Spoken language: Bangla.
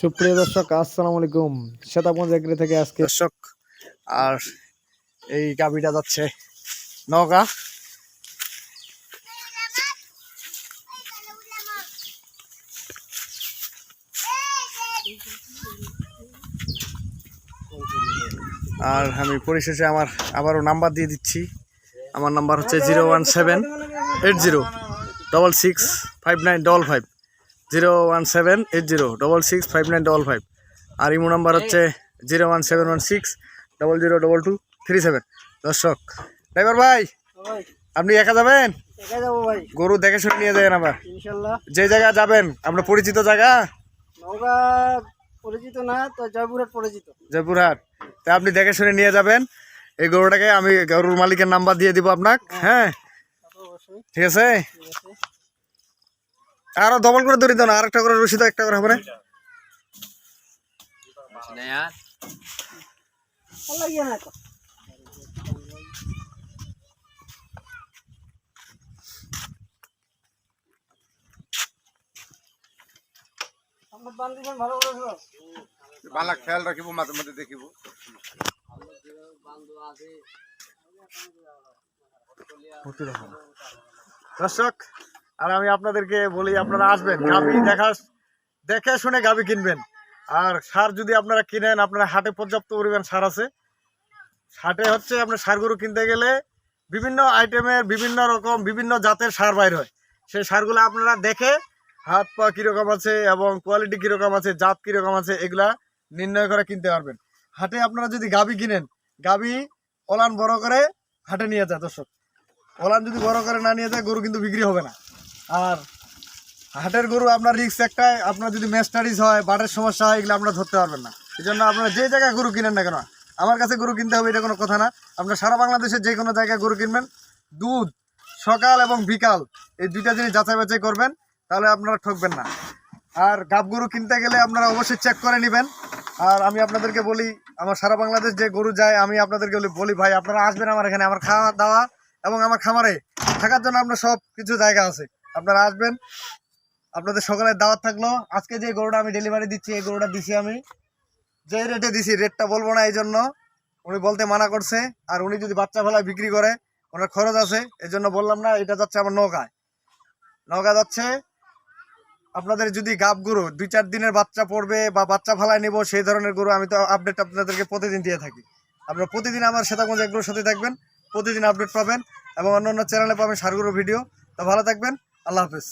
সুপ্রিয় দর্শক, আসসালামু আলাইকুম। শ্বেতাপঞ্জ এগ্রি থেকে আজকে দর্শক, আর এই গাবিটা যাচ্ছে নগা আর আমি পরিশেষে আমার আবারও নাম্বার দিয়ে দিচ্ছি। আমার নাম্বার হচ্ছে zero one seven eight zero, double six five nine double five. Zero one seven eight zero double six five nine double five আর ইমো নাম্বার হচ্ছে zero one seven one six double zero double two three seven দর্শক ড্রাইভার ভাই আপনি একা যাবেন? ভাই। গরু দেখে শুনে নিয়ে যাবেন আবার। যে জায়গায় যাবেন আপনার পরিচিত জায়গা? পরিচিত না তো জয়পুরহাট পরিচিত। জয়পুরহাট। তা আপনি দেখে শুনে নিয়ে যাবেন। এই গরুটাকে আমি গরুর মালিকের নাম্বার দিয়ে দিব আপনার হ্যাঁ। আছে? ঠিক আছে। আরও ডবল করে ধরি দেন আর একটা করে রসিদ একটা করে হবে না? ভালো খেয়াল রাখিব মাঝে মাঝে দেখিব। দর্শক আর আমি আপনাদেরকে বলি, আপনারা আসবেন, গাভি দেখা, দেখে শুনে গাভি কিনবেন। আর সার যদি আপনারা কিনেন, আপনারা হাটে পর্যাপ্ত পরিমাণ সার আছে। হাটে হচ্ছে আপনার সারগুলো কিনতে গেলে বিভিন্ন আইটেমের বিভিন্ন রকম, বিভিন্ন জাতের সার বাইর হয়। সেই সারগুলো আপনারা দেখে হাত পা কীরকম আছে এবং কোয়ালিটি কীরকম আছে, জাত কীরকম আছে, এগুলা নির্ণয় করে কিনতে পারবেন। হাটে আপনারা যদি গাভি কিনেন, গাভি ওলান বড় করে হাটে নিয়ে যায় দর্শক। ওলান যদি বড় করে না নিয়ে যায়, গরু কিন্তু বিক্রি হবে না। আর হাটের গরু আপনার রিক্স একটাই, আপনার যদি মেস্টারিজ হয়, বাটের সমস্যা হয়, এগুলো আপনারা ধরতে পারবেন না। এই জন্য আপনারা যে জায়গায় গরু কিনেন না কেন, আমার কাছে গরু কিনতে হবে, এটা কোনো কথা না। আপনার সারা বাংলাদেশের যে কোনো জায়গায় গরু কিনবেন। দুধ, সকাল এবং বিকাল, এই দুইটা জিনিস যাচাই বাছাই করবেন, তাহলে আপনারা ঠকবেন না। আর গাব গরু কিনতে গেলে আপনারা অবশ্যই চেক করে নেবেন। আর আমি আপনাদেরকে বলি, আমার সারা বাংলাদেশ যে গরু যায়, আমি আপনাদেরকে বলি ভাই, আপনারা আসবেন আমার এখানে, আমার খাওয়া দাওয়া এবং আমার খামারে। থাকার জন্য আপনার সব কিছু জায়গা আছে। আপনারা আসবেন। আপনাদের সকালের দাওয়াত থাকল। আজকে যে গরুটা আমি ডেলিভারি দিচ্ছি, এই গরুটা দিছি আমি। যে রেটে দিছি রেটটা বলব না এই জন্য উনি বলতে মানা করছে। আর উনি যদি বাচ্চা ফেলায় বিক্রি করে, ওনার খরচ আছে। এই জন্য বললাম না, এটা যাচ্ছে আমার নৌকায়। নৌকা যাচ্ছে। আপনাদের যদি গাব গরু, দুই চার দিনের বাচ্চা পড়বে বা বাচ্চা ফালায় নেব, সেই ধরনের গরু আমি তো আপডেট আপনাদেরকে প্রতিদিন দিয়ে থাকি। আপনারা প্রতিদিন আমার শ্বেতাগঞ্জ এগুলোর সাথে থাকবেন। প্রতিদিন আপডেট পাবেন। এবং অন্য অন্য চ্যানেলে পাবেন সারগুলো ভিডিও তো ভালো থাকবেন। আল্লাহ হাফেজ